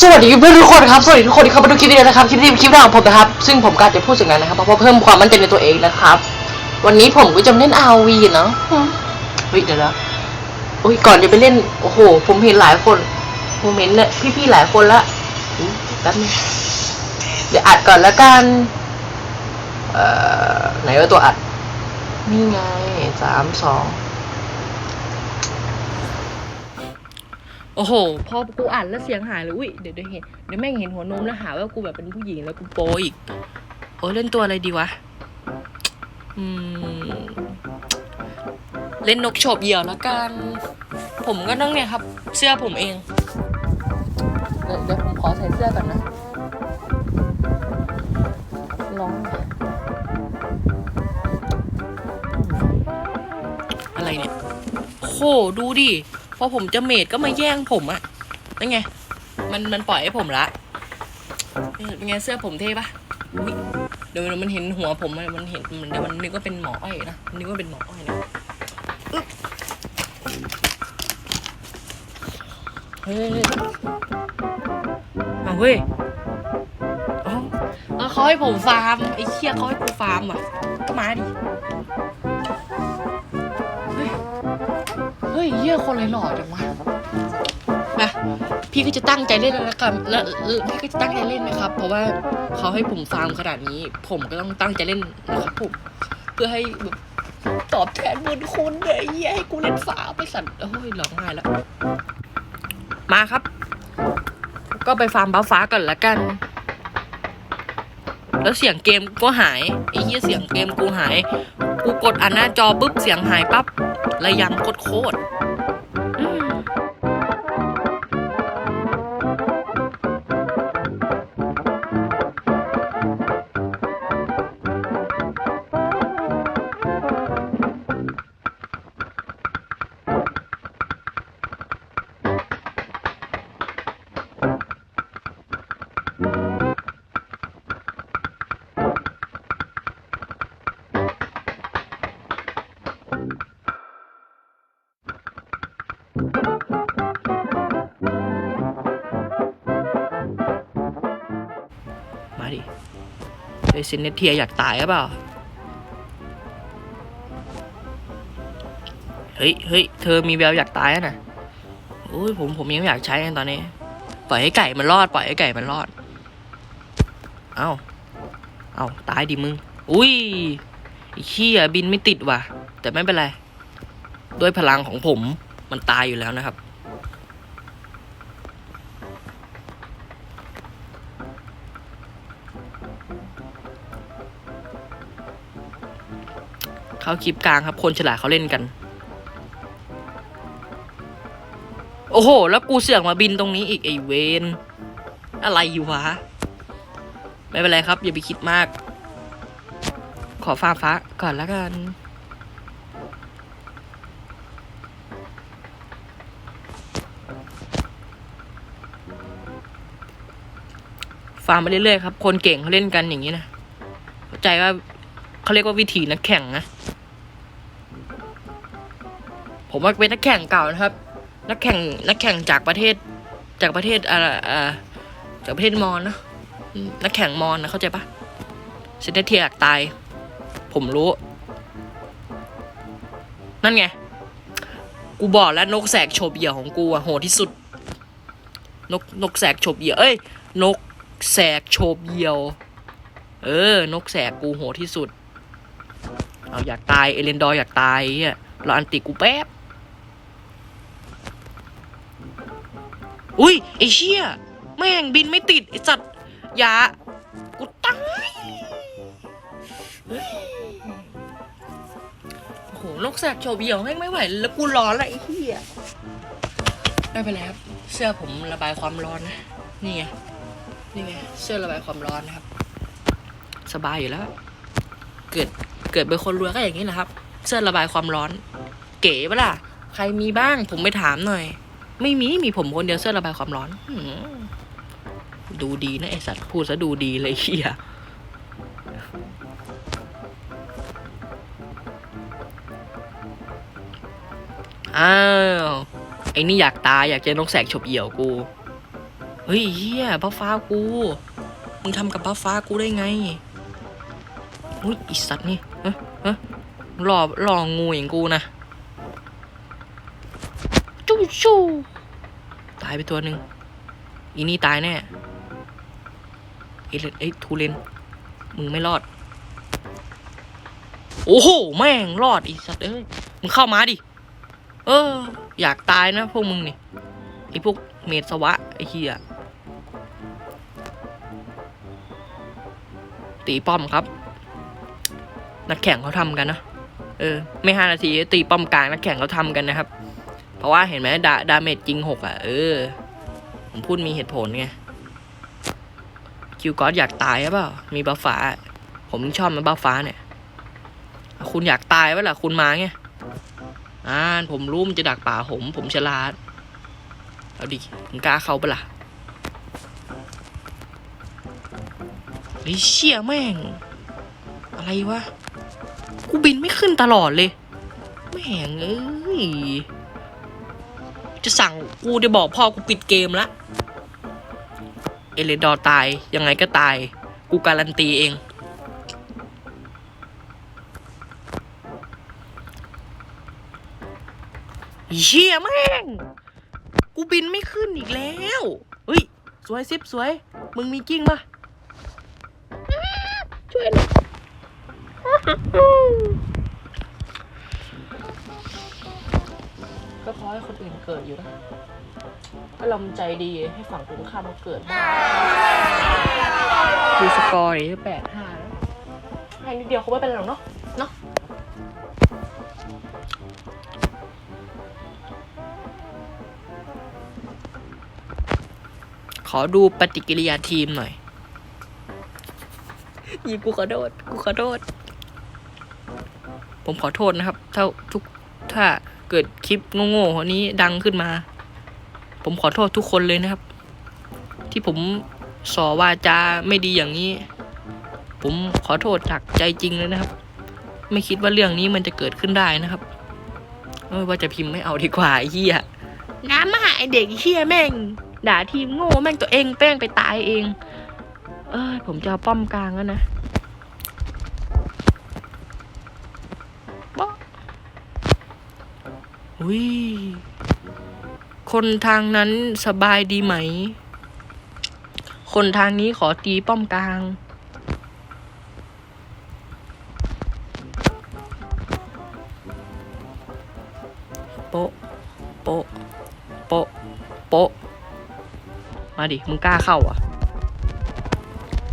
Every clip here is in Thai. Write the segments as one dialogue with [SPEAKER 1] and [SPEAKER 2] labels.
[SPEAKER 1] สวัสดีเพื่อนทุกคนครับ สวัสดีทุกคนที่เข้ามาดูคลิปนี้นะครับ คลิปนี้เป็นคลิปแรกของผมนะครับ ซึ่งผมก็อาจจะพูดสิ่งนั้นนะครับ เพราะเพิ่มความมั่นใจในตัวเองนะครับ วันนี้ผมก็จะเล่น RV เนาะอืมเฮ้ยเดี๋ยวนะโอ้ยก่อนจะไปเล่น โอ้โห ผมเห็นหลายคน ผมเห็นเนี่ยพี่ๆหลายคนละแป๊บนึงเดี๋ยวอัดก่อนแล้วกัน เอ่อ ไหนว่าตัวอัด นี่ไงสามสอง โอ้โห พอกูอ่านแล้วเสียงหายเลยอุ้ยเดี๋ยวเดี๋ยวเห็นเดี๋ยวแม่งเห็นหัวนมแล้วหาว่ากูแบบเป็นผู้หญิงแล้วกูโปอีก โอ้เล่นตัวอะไรดีวะ อืม เล่นนกโฉบเหยี่ยวแล้วกัน ผมก็ต้องเนี่ยครับ เสื้อผมเอง เดี๋ยวเดี๋ยวผมขอใส่เสื้อก่อนนะร้องอะไรเนี่ยโหดูดิ อผมจะเมดก็มาแย่งผมอะนั่นไง มันมันปล่อยให้ผมละเป็นไงเสื้อผมเท่ปะเดี๋ยวมันเห็นหัวผมอะมันเห็นมันเดี๋ยวมันนึกว่าเป็นหมออ้อยนะนึกว่าเป็นหมออ้อยนะเฮ้ยเฮ้ยอาเฮ้ยเอเอาเขาให้ผมฟาร์มไอ้เชี่ยเขาให้กูฟาร์มอะก็มาดิ เฮ้ยเหี้ยคนเลยหล่อจังวะนะพี่ก็จะตั้งใจเล่นแล้วนะครับแล้วพี่ก็จะตั้งใจเล่นนะครับ เพราะว่าเขาให้ผมฟาร์มขนาดนี้ ผมก็ต้องตั้งใจเล่นนะครับผมเพื่อให้แบบตอบแทนบุญคุณเลยเหี้ยให้กูเล่นฝาไปสั่นโอ้ยร้องไห้แล้วมาครับ ก็ไปฟาร์มบ้าฟ้าก่อนละกัน แล้วเสียงเกมก็หายไอ้เหี้ยเสียงเกมกูหาย กูกดอ่านหน้าจอปุ๊บเสียงหายปั๊บระยำโคตร ไอซินเนเทียอยากตายหรือเปล่า เฮ้ยเฮ้ยเธอมีแววอยากตายนะโอ้ยผมผมยังไม่อยากใช้ตอนนี้ ปล่อยให้ไก่มันรอด ปล่อยให้ไก่มันรอด เอ้า เอ้าตายดิมึง อุ้ยไอ้ขี้ยบินไม่ติดว่ะ แต่ไม่เป็นไร ด้วยพลังของผมมันตายอยู่แล้วนะครับ เข้าคลิปกลางครับ คนฉลาดเขาเล่นกัน โอ้โห แล้วกูเสือกมาบินตรงนี้อีกไอเวนอะไรอยู่วะ ไม่เป็นไรครับ อย่าไปคิดมาก ขอฟ้าฟ้าก่อนแล้วกันฟาร์มไปเรื่อยๆครับ คนเก่งเขาเล่นกันอย่างนี้นะ เข้าใจว่าเขาเรียกว่าวิธีนักแข่งนะ ผมว่าเป็นนักแข่งเก่านะครับ นักแข่งนักแข่งจากประเทศ จากประเทศอะไรอ่าจากประเทศมอญนะนักแข่งมอญนะเข้าใจปะเซนเตเทียอยากตาย ผมรู้ นั่นไง กูบอกแล้วนกแสกโฉบเหยี่ยวของกูอะโหดที่สุด นกนกแสกโฉบเหยี่ยวเอ้ย นกแสกโฉบเหยี่ยวเออ นกแสกกูโหดที่สุด เอาอยากตาย เอเลนดอร์อยากตายอะเราอันติกูแป๊บ อุ้ยไอเชี่ยแม่งบินไม่ติดไอสัตว์อย่ากูตายโอ้โหนกแสกโฉบเหี่ยวแม่งไม่ไหว แล้วกูร้อนละไอ้เหี้ยไม่เป็นไรครับ เสื้อผมระบายความร้อนนะนี่ไงนี่ไงเสื้อระบายความร้อนนะครับ สบายอยู่แล้ว เกิดเกิดเป็นคนรวยก็อย่างนี้นะครับ เสื้อระบายความร้อน เก๋ปะล่ะ ใครมีบ้างผมไปถามหน่อย ไม่มีมีผมคนเดียวเสื้อระบายความร้อนดูดีนะไอสัตว์พูดซะดูดีเลยเฮียอ้าวไอ้นี่อยากตายอยากเจอนกแสกฉบเหี่ยวกูเฮ้ยเฮียบ้าฟ้ากูมึงทำกับบ้าฟ้ากูได้ไงอุ้ยอีสัตว์นี่ฮะฮะหล่อหล่องูอย่างกูนะ จู้จู้ตายไปตัวหนึ่งอีนี่ตายแน่เอเลนเอ้ทูเลนมึงไม่รอด โอ้โห แม่งรอดอีสัตว์เอ้ย มึงเข้ามาดิ เออ อยากตายนะพวกมึงนี่ไอพวกเมดสวะ ไอเฮียตีป้อมครับ นักแข่งเขาทำกันนะ เออ ไม่ห้านาทีตีป้อมกลางนักแข่งเขาทำกันนะครับ ราะว่าเห็นไหมดาดาเมจจริงหกอะ เออ ผมพูดมีเหตุผลไง คิวกอสอยากตายหรือเปล่า มีบัฟฟ้า ผมชอบมันบัฟฟ้าเนี่ย คุณอยากตายไหมล่ะ คุณมาไงอ่าผมรู้มันจะดักป่าผม ผมฉลาด เอาดิมึงกล้าเข้าปะล่ะไอ้เชี่ยแม่ง อะไรวะ กูบินไม่ขึ้นตลอดเลย แม่งเอ้ย จะสั่งกูจะบอกพ่อกูปิดเกมละเอเลดอร์ตายยังไงก็ตาย กูการันตีเองเชี่ยแม่ง กูบินไม่ขึ้นอีกแล้วเฮ้ย สวยซิปสวย มึงมีกิ้งปะช่วยหน่อย ให้คนอื่นเกิดอยู่นะก็เราใจดีให้ฝั่งตรงข้ามมันเกิดดูสกอร์ดิแปดห้าแล้วให้นิดเดียวเขาไม่เป็นไรหรอกเนาะเนาะขอดูปฏิกิริยาทีมหน่อยยีกูขอโทษกูขอโทษ ผมขอโทษนะครับ ถ้าทุกถ้า กิดคลิปโง่ๆคนนี้ดังขึ้นมา ผมขอโทษทุกคนเลยนะครับ ที่ผมสอว่าจาไม่ดีอย่างนี้ ผมขอโทษจากใจจริงเลยนะครับ ไม่คิดว่าเรื่องนี้มันจะเกิดขึ้นได้นะครับไม่ว่าจะพิมพ์ไม่เอาดีกว่าเฮียน้ำมาไอเด็กเฮียแม่ง ด่าทีมโง่แม่งตัวเองแป้งไปตายเอง เอ้ยผมจะป้อมกลางแล้วนะ อุ้ย คนทางนั้นสบายดีไหม คนทางนี้ขอตีป้อมกลาง โปะโปะโปะโปะมาดิ มึงกล้าเข้าอะ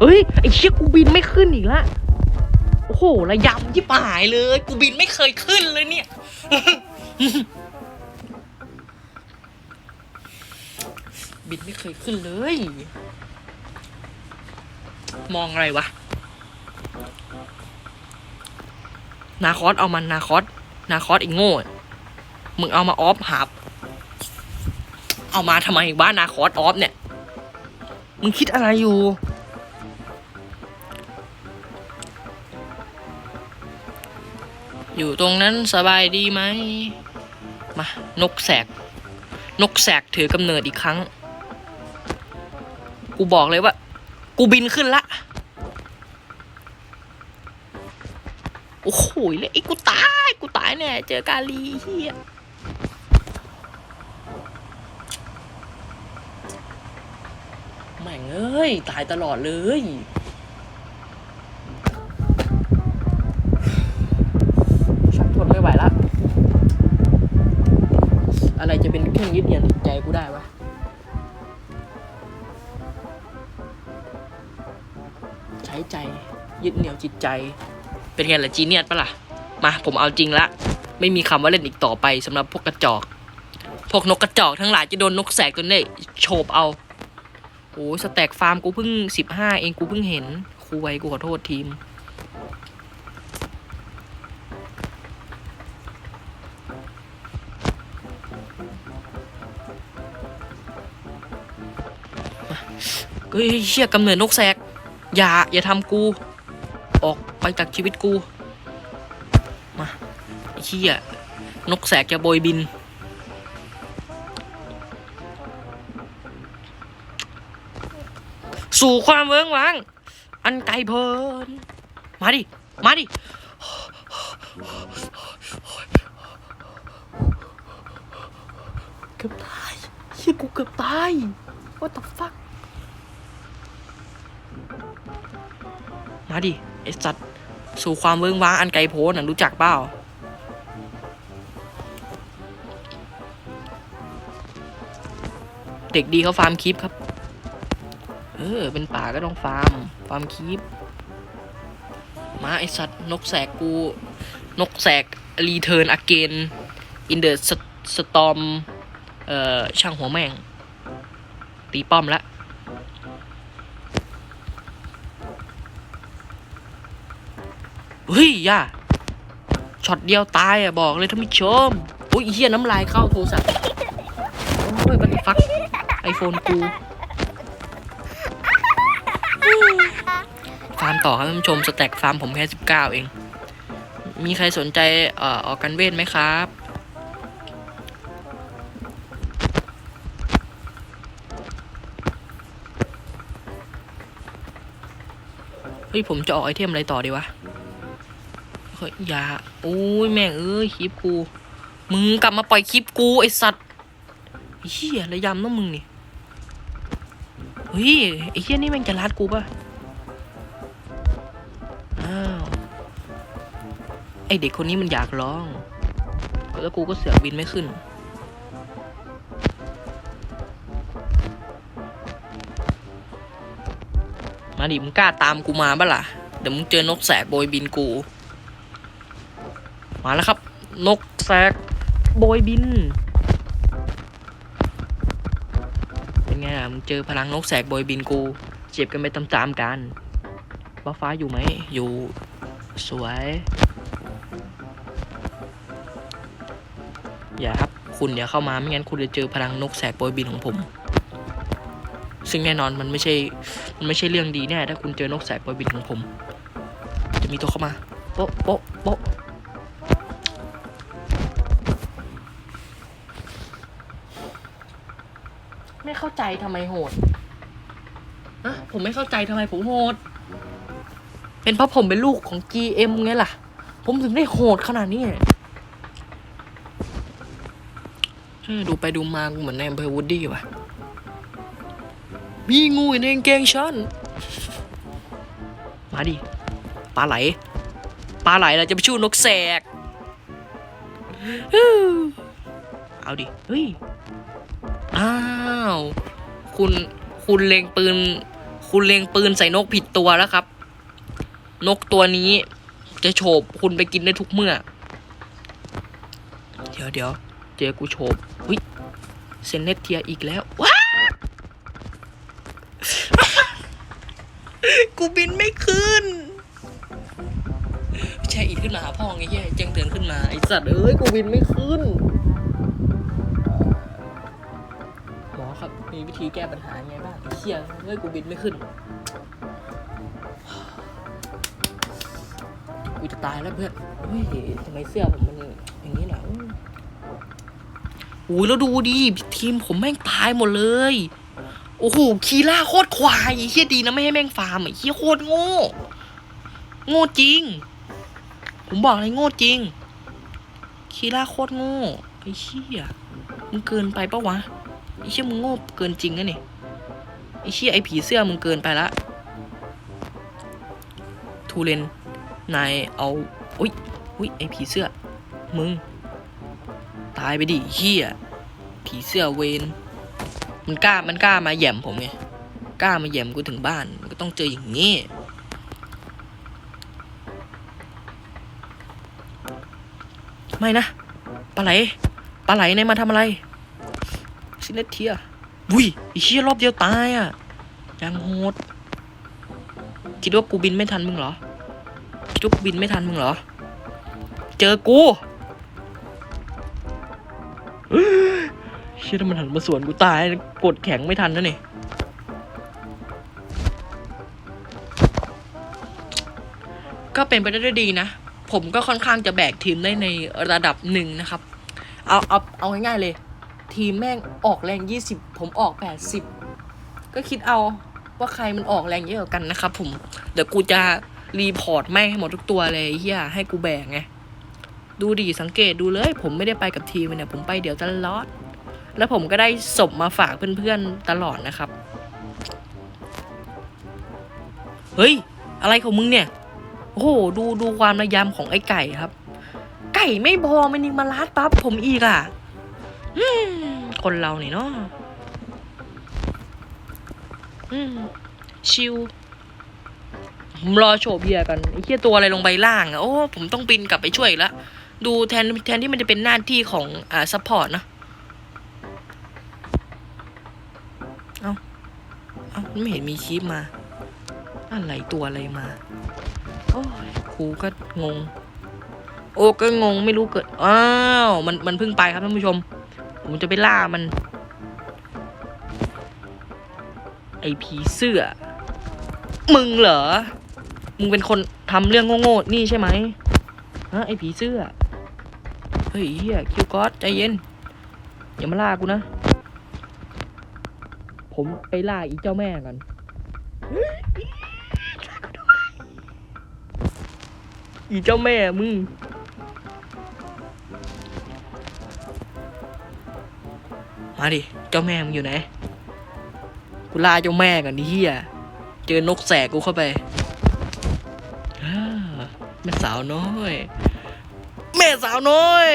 [SPEAKER 1] เฮ้ย ไอ้เชี่ยกูบินไม่ขึ้นอีกละ โอ้โหระยำที่ปหายเลย กูบินไม่เคยขึ้นเลยเนี่ย บินไม่เคยขึ้นเลย มองอะไรวะ นาคอสเอามันนาคอสนาคอสไอ้โง่ มึงเอามาออฟหับ เอามาทำไมบ้านนาคอสออฟเนี่ย มึงคิดอะไรอยู่อยู่ตรงนั้นสบายดีไหม มานกแสก นกแสกถือกำเนิดอีกครั้ง กูบอกเลยว่า กูบินขึ้นละ โอ้โหเลยไอ้กูตาย กูตายแน่เจอกาลีเฮียแม่งเอ้ย ตายตลอดเลย เป็นเครื่องยึดเหนี่ยวใจกูได้วะใช้ใจยึดเหนี่ยวจิตใจ เป็นไงล่ะจีเนียสปะล่ะมาผมเอาจริงละไม่มีคำว่าเล่นอีกต่อไปสำหรับพวกกระจอก พวกนกกระจอกทั้งหลายจะโดนนกแสกตัวนี้โฉบเอาโอ้ยสแต็กฟาร์มกูเพิ่งสิบห้าเองกูเพิ่งเห็นครูไว้กูขอโทษทีม เฮ้ยเชี่ยกำเนิดนกแสก อย่า อย่าทำกู ออกไปจากชีวิตกู มาไอ้เชี่ยนกแสกจะโบยบิน สู่ความเวิ้งว้าง อันไกลเพลิน มาดิ มาดิเกือบตายเฮียกูเกือบตาย what the fuck มาดิไอสัตว์สู่ความเวิ้งว้างอันไกลโพ้นน่ะรู้จักเปล่าเด็กดีเขาฟาร์มคลิปครับ เออ เป็นป่าก็ต้องฟาร์ม ฟาร์มคลิปมาไอสัตว์นกแสกกู นกแสกรีเทิร์นอเกนอินเดอะสตอมเอ่อช่างหัวแม่ง ตีป้อมละ เฮ้ยย่าช็อตเดียวตายอะบอกเลยท่านผู้ชมโอ้ยเฮียน้ำลายเข้าโทรศัพท์โอ้ยบัตฟักไอโฟนกูฟาร์มต่อครับท่านผู้ชมสแต็กฟาร์มผมแค่สิบเก้าเอง มีใครสนใจเอ่อออกกันเวทไหมครับเฮ้ยผมจะออกไอเทมอะไรต่อดีวะ เฮ้ยอย่าโอ้ยแม่เอ้ยคลิปกู มึงกลับมาปล่อยคลิปกูไอสัตว์เฮียระยำนะมึงนี่เฮ้ยไอเฮียนี่แม่งจะรัดกูปะอ้าวไอเด็กคนนี้มันอยากร้อง แล้วกูก็เสือกบินไม่ขึ้นมาดิมึงกล้าตามกูมาบ้าล่ะ เดี๋ยวมึงเจอนกแสกโบยบินกู มาแล้วครับ นกแสกโบยบิน เป็นไงอะมึงเจอพลังนกแสกโบยบินกู เจ็บกันไปตามๆกันฟ้าฟ้าอยู่ไหม อยู่ สวย อย่าครับ คุณอย่าเข้ามาไม่งั้นคุณจะเจอพลังนกแสกโบยบินของผม ซึ่งแน่นอนมันไม่ใช่ มันไม่ใช่เรื่องดีแน่ ถ้าคุณเจอนกแสกโบยบินของผม จะมีตัวเข้ามาโป๊ะโป๊ะโป๊ะ ทำไมโหดอะผมไม่เข้าใจทำไมผมโหด เป็นเพราะผมเป็นลูกของ GM ไงล่ะ ผมถึงได้โหดขนาดนี้ดูไปดูมากูเหมือนในอำเภอวูดดี้ว่ะ มีงูอยู่ในกางเกงฉัน มาดิ ปลาไหล ปลาไหลเราจะไปชูนกแสก เอาดิ เฮ้ย คุณคุณเล็งปืน คุณเล็งปืนใส่นกผิดตัวแล้วครับ นกตัวนี้จะโฉบคุณไปกินได้ทุกเมื่อ เดี๋ยวเดี๋ยวเจอกูโฉบเฮ้ยเซนเนตเทียอีกแล้วว้ากูบินไม่ขึ้นแช่อีกขึ้นมาหาพ่อไงเหี้ยแจ้งเตือนขึ้นมาไอสัตว์เอ้ยกูบินไม่ขึ้น มีวิธีแก้ปัญหาไงบ้างเชี่ยเฮ้ยกูบินไม่ขึ้น กูจะตายแล้วเพื่อนเฮ้ยทำไมเสื้อผมมันอย่างนี้ล่ะอื้ออุ้ยแล้วดูดิทีมผมแม่งตายหมดเลย โอ้โหคีล่าโคตรควายไอ้เฮียดีนะไม่ให้แม่งฟาร์มไอ้เฮียโคตรโง่ โง่จริง ผมบอกเลยโง่จริงคีล่าโคตรโง่ไอ้เชี่ยมึงเกินไปปะวะ ไอ้เชี่ยมึงโง่เกินจริงนะนี่ไอ้เชี่ยไอ้ผีเสื้อมึงเกินไปละทูเลนนายเอาอุ้ยอุ้ยไอ้ผีเสื้อ มึง ตายไปดิเฮียผีเสื้อเวนมันกล้ามันกล้ามาแย่มผมไงกล้ามาแย่มกูถึงบ้าน มันก็ต้องเจออย่างนี้ไม่นะปลาไหลปลาไหลนายมาทำอะไร เนตเทียวุ้ยไอ้เชี่ยรอบเดียวตายอะยังโหดคิดว่ากูบินไม่ทันมึงเหรอคิดว่ากูบินไม่ทันมึงเหรอ เจอกูเชี่ยถ้ามันหันมาสวนกูตายกดแข็งไม่ทันนะนี่ก็เป็นไปได้ด้วยดีนะ ผมก็ค่อนข้างจะแบกทีมได้ในระดับหนึ่งนะครับ เอาเอาเอาง่ายๆเลย ทีมแม่งออกแรงยี่สิบผมออกแปดสิบก็คิดเอาว่าใครมันออกแรงเยอะกว่ากันนะครับผม เดี๋ยวกูจะรีพอร์ตแม่งให้หมดทุกตัวเลยเฮียให้กูแบกไง ดูดิสังเกตดูเลย ผมไม่ได้ไปกับทีมเนี่ย ผมไปเดี๋ยวตลอด แล้วผมก็ได้ศพมาฝากเพื่อนๆตลอดนะครับ เฮ้ย อะไรของมึงเนี่ย โอ้โห ดูดูความระยำของไอ้ไก่ครับ ไก่ไม่พอมันยังมาลาดปั๊บผมอีกอะ คนเราเนี่ยเนาะอืมชิวผมรอโฉบเบียกันไอ้เหี้ยตัวอะไรลงไปล่างอะโอ้ ผมต้องบินกลับไปช่วยอีกแล้วดูแทนแทนที่มันจะเป็นหน้าที่ของอ่าซัพพอร์ตนะเอาเอาไม่เห็นมีชีพมา อะไรตัวอะไรมา โอ้ยครูก็งง โอ้ก็งงไม่รู้เกิด อ้าว มันมันเพิ่งไปครับท่านผู้ชม ผมจะไปล่ามัน ไอผีเสื้อ มึงเหรอ มึงเป็นคนทำเรื่องโง่ๆนี่ใช่ไหมฮะไอผีเสื้อ เฮ้ยเฮียคิวกอสใจเย็น อย่ามาล่ากูนะ ผมไปล่าอีเจ้าแม่กันอีเจ้าแม่มึง มาดิ เจ้าแม่มึงอยู่ไหน กูล่าเจ้าแม่ก่อนดิเฮียเจอนกแสกกูเข้าไปาแม่สาวน้อย แม่สาวน้อย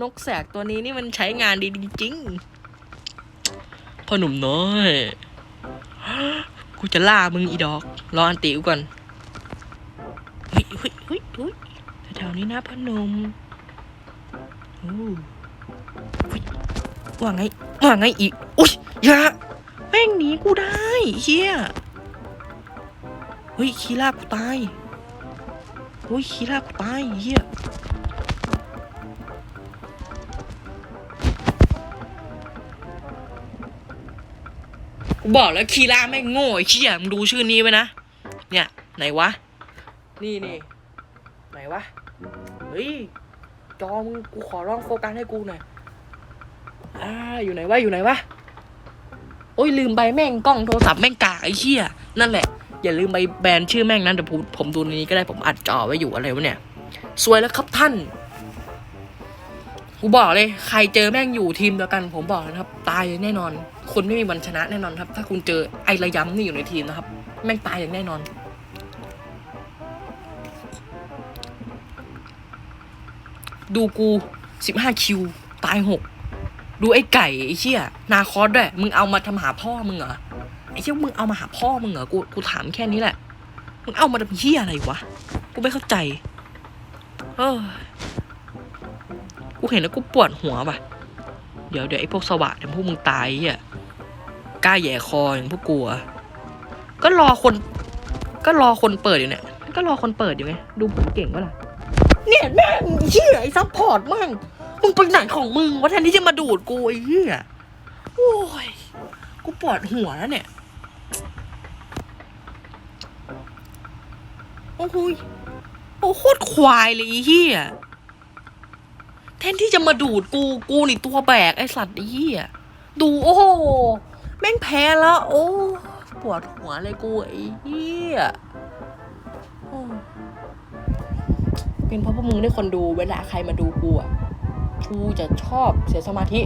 [SPEAKER 1] นกแสกตัวนี้นี่มันใช้งานดีจริงพ่อหนุ่มน้อย กูจะล่ามึงอีดอก รออันติกูก่อนเฮ้ยเฮ้ยเฮ้ยแถวๆนี้นะพ่อหนุ่ม ว่าไงว่าไงอีกอุ้ยอย่าแม่งหนีกูได้เฮียเฮ้ยคีล่ากูตายเฮ้ยคีล่ากูตายเฮียกูบอกแล้วคีล่าแม่งโง่ไอ้เชี่ยมึงดูชื่อนี้ไว้นะ เนี่ย ไหนวะ นี่นี่ไหนวะ เฮ้ย จอมึงกูขอร้องโฟกัสให้กูหน่อยอ่าอยู่ไหนวะอยู่ไหนวะโอ้ยลืมไปแม่งกล้องโทรศัพท์แม่งกากไอ้เชี่ยนั่นแหละ อย่าลืมไปแบนชื่อแม่งนั้นเดี๋ยวผมผมดูในนี้ก็ได้ผมอัดจอไว้อยู่อะไรวะเนี่ยสวยแล้วครับท่านกูบอกเลย ใครเจอแม่งอยู่ทีมเดียวกัน ผมบอกนะครับ ตายแน่นอน คุณไม่มีวันชนะแน่นอนครับ ถ้าคุณเจอไอระยำนี่อยู่ในทีมนะครับ แม่งตายอย่างแน่นอน ดูกูสิบห้าคิว ตายหกดูไอ้ไก่ไอ้เชี่ยนาคอสด้วยมึงเอามาทำหาพ่อมึงเหรอไอ้เชี่ยมึงเอามาหาพ่อมึงเหรอกูกูถามแค่นี้แหละมึงเอามาทำเชี่ยอะไรวะกูไม่เข้าใจ เออกูเห็นแล้วกูปวดหัวป่ะ เดี๋ยวเดี๋ยวไอ้พวกสวะเดี๋ยวพวกมึงตายไอเฮียกล้าแย่คออย่างพวกกูอะก็รอคน ก็รอคนเปิดอยู่เนี่ยก็รอคนเปิดอยู่ไงดูผมเก่งปะล่ะ เนี่ยแม่งเชี่ยไอ้ซัพพอร์ตมั่งมึงไปไหนของมึงวะแทนที่จะมาดูดกูไอ้เหี้ยโอ้ยกูปวดหัวแล้วเนี่ยโอ้โหยโอ้โคตรควายเลยไอ้เหี้ยแทนที่จะมาดูดกูกูนี่ตัวแบกไอ้สัตว์ไอ้เหี้ยดูโอ้โหแม่งแพ้แล้ว โอ้ปวดหัวเลยกูไอ้เหี้ยโอ้ เป็นเพราะพวกมึงได้คนดูเวลาใครมาดูกูอะกูจะชอบเสียสมาธิ